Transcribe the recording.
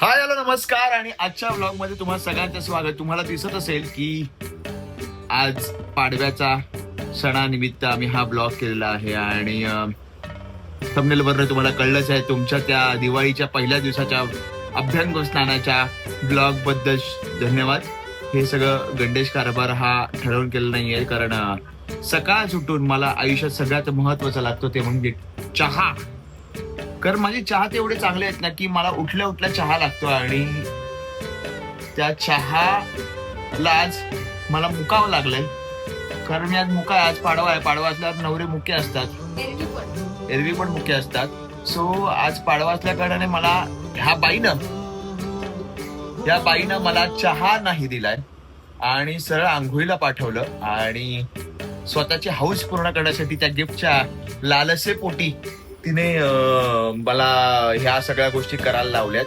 Hi hello नमस्कार आणि आजच्या ब्लॉगमध्ये तुम्हाला सगळ्यांचं स्वागत. तुम्हाला दिसत असेल की आज पाडव्याचा सणानिमित्त आम्ही हा ब्लॉग केलेला आहे आणि थंबनेल तुम्हाला कळलंच आहे तुमच्या त्या दिवाळीच्या पहिल्या दिवसाच्या अभ्यंग स्नानाच्या ब्लॉगबद्दल धन्यवाद. हे सगळं गंडेश कारभार हा ठरवून केलं नाहीये कारण सकाळ सुटून मला आयुष्यात सगळ्यात महत्त्वाचा लागतो ते म्हणजे चहा. कारण माझे चहा ते एवढे चांगले आहेत ना की मला उठल्या उठल्या चहा लागतो आणि त्या चहाला आज मला मुकावं लागलंय. कारण मी आज मुका आज पाडवा आहे. पाडवा असल्यावर नवरे मुके असतात. एरवी पण. मुके असतात. सो आज पाडवा असल्या कारणाने मला ह्या बाईनं या बाईनं मला चहा नाही दिलाय. आणि सरळ आंघोळीला पाठवलं. आणि स्वतःची हाऊस पूर्ण करण्यासाठी त्या गिफ्टच्या लालसे पोटी तिने मला ह्या सगळ्या गोष्टी करायला लावल्यात.